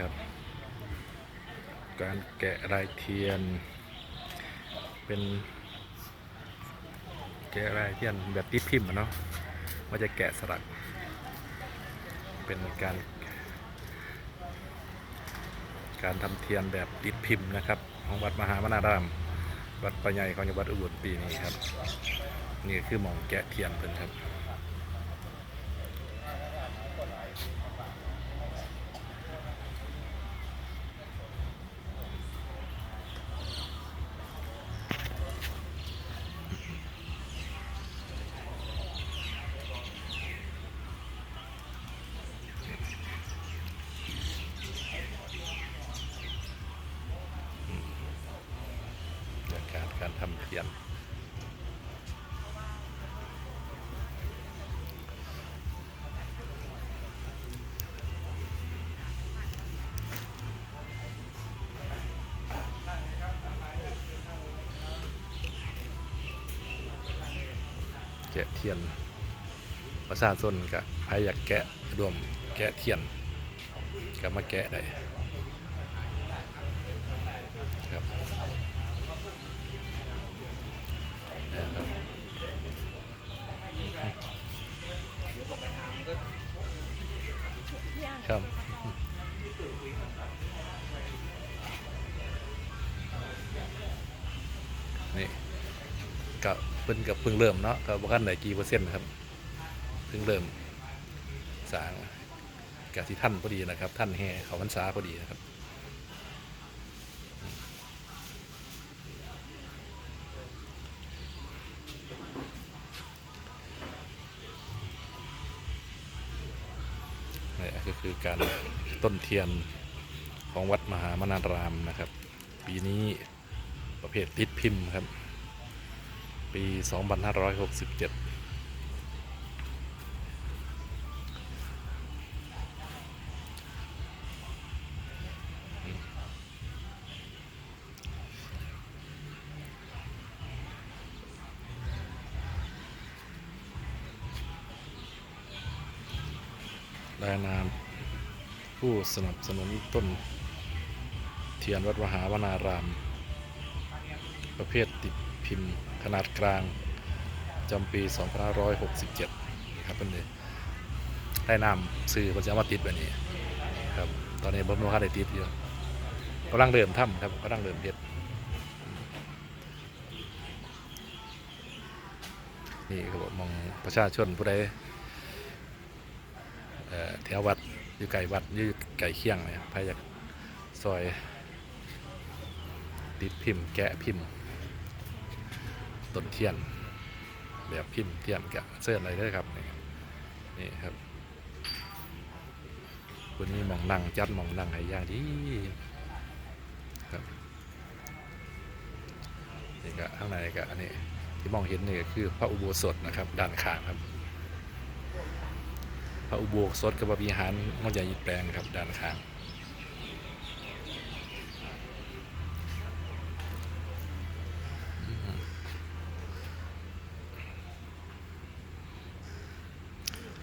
ครับ การแกะลายเทียน เป็น แกะลายเทียนแบบติดพิมพ์อะเนาะว่าจะแกะสลัก เป็นการ การทำเทียนแบบติดพิมพ์นะครับ ของวัดมหามนาราม วัดปะใหญ่ของจังหวัดอุบลปีนี้ครับ นี่คือหมองแกะเทียนเพิ่นครับ จากการียน แกะเทียน ประชาชนกับใครอยากแกะรวมแกะเทียนก็มาแกะได้ครับ ครับนี่กับเพิ่นกับเพิ่งเริ่มเนาะกับกันไหนกี่เปอร์เซ็นต์ครับเพิ่งเริ่มสางกับที่ท่านพอดีนะครับ ท่านแห่เขาพรรษาพอดีนะครับ ก็คือการต้นเทียนของวัดมหามนารามนะครับ ปีนี้ประเภทติดพิมพ์ครับ ปี 2567 รายนาม ผู้สนับสนุนต้น เทียนวัดมหาวนาราม ประเภทติดพิมพ์ขนาดกลางจำปี 2567 ครับเป็นเลยได้นำซื้อปัจจัยมาติดแบบนี้ครับ ตอนนี้บ่มโนคาได้ติดอยู่กำลังเริ่มทำครับกำลังเริ่มเฮ็ดนี่ครับมองประชาชนผู้ใด แถววัดอยู่ไก่วัดอยู่ไก่เคียงเนี่ยใครอยากซอย ติดพิมพ์แกะพิมพ์ต้นเทียน แบบพิมพ์เทียนแกะเสื้ออะไรด้วยครับนี่นี่ครับวันนี้มองนั่งจัดมองนั่งให้ย่างดีครับนี่ก็ข้างในก็อันนี้ที่มองเห็นนี่ก็คือพระอุโบสถนะครับด้านข้างครับ ระอุโบสถกับพระวิหารมันใหญ่แปลงครับด้านข้าง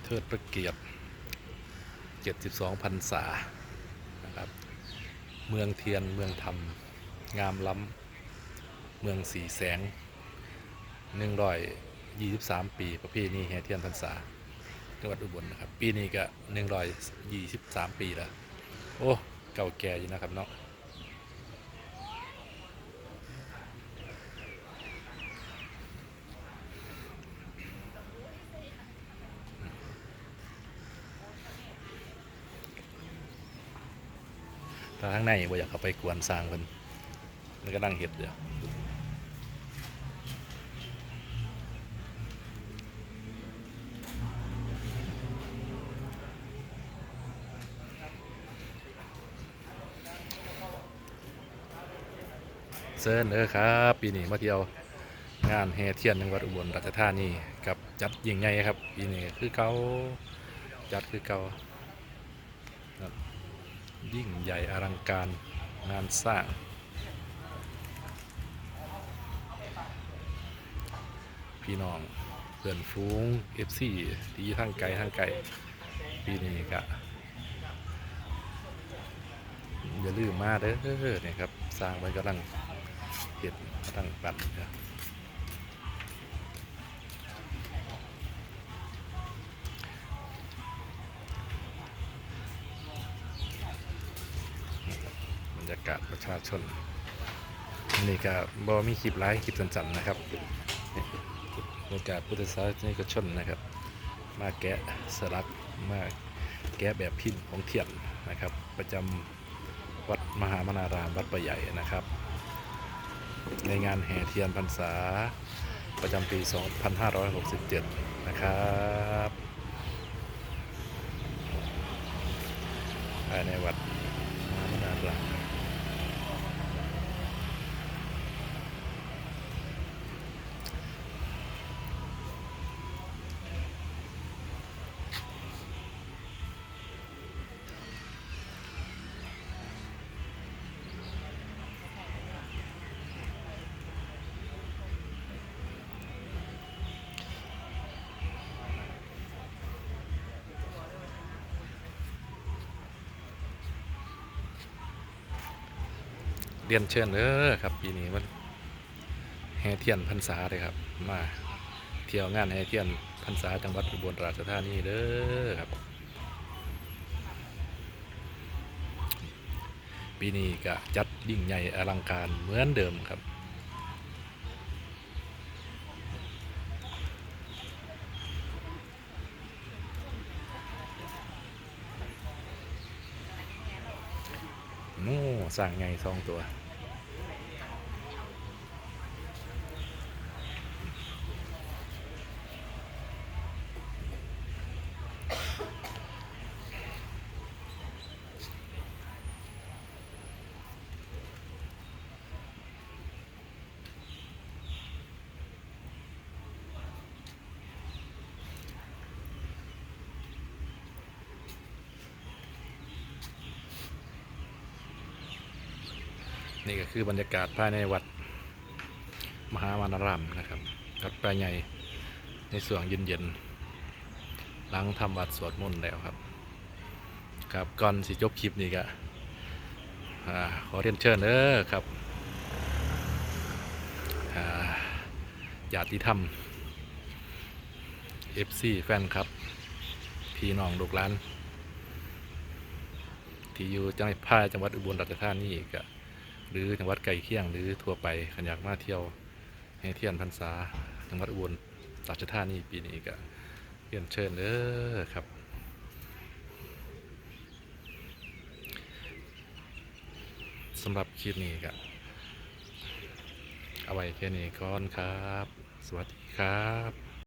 เทิดพระเกียรติ72พรรษานะครับ เมืองเทียนเมืองธรรม งามล้ำเมืองสีแสง 123 ปีประเพณีแห่เทียนพรรษา จังหวัดอุบลนะครับ ปีนี้ก็123ปีแล้ว โอ้ เก่าแก่อยู่นะครับเนาะถ้าข้างในบ่อยากเข้าไปกวนสร้างเพิ่นมันก็นั่งเห็ดเดียว เซิร์นเด้อครับ ปีนี้มาเที่ยวงานแห่เทียนจังหวัดอุบลราชธานีกับจัดยิ่งใหญ่ครับ ปีนี้คือเขาจัดคือเก่ายิ่งใหญ่อลังการงานสร้างพี่น้องเพื่อนฟูงเอฟซีที่ทางไกลทางไกลปีนี้ก็อย่าลืมมาเด้อเนี่ยครับ สร้างไว้กำลัง เห็ดกำลังปั่นครับบรรยากาศประชาชน นี่ก็บอมีคลิปไลฟ์คลิปสั้นๆนะครับบรรยากาศพุทธศาสนิกชนนะครับ มาแกะสลักมาแกะแบบพิมพ์ของเทียนนะครับ ประจำวัดมหามนารามวัดประใหญ่นะครับ ในงานแห่เทียนพรรษา ประจำปี 2567 นะครับภายในวัดมหานาราม เรียนเชิญเด้อครับ ปีนี้มันแห่เทียนพรรษาเลยครับ มาเที่ยวงานแห่เทียนพรรษาจังหวัดอุบลราชธานีเด้อครับ ปีนี้ก็จัดยิ่งใหญ่อลังการเหมือนเดิมครับโน่สั่งไงสองตัว นี่ก็คือบรรยากาศภายในวัดมหาวานารามนะครับวัดปลายใหญ่ในส่วงเย็นๆหลังทำวัดสวดมนต์แล้วครับ ครับก่อนสิจบคลิปนี้ก็ขอเรียนเชิญเด้อครับอ่าญาติธรรม FC แฟนครับ พี่น้องลูกหลาน ที่อยู่จังหวัดพายจังหวัดอุบลราชธานีก็ หรือจังหวัดไก่เคียงหรือทั่วไปขันอยากมาเที่ยวให้เที่ยนพรรษาจังหวัดอุบลราชธานีปีนี้ก็เรียนเชิญเด้อครับสำหรับคลิปนี้ก็เอาไว้แค่นี้ก่อนครับ สวัสดีครับ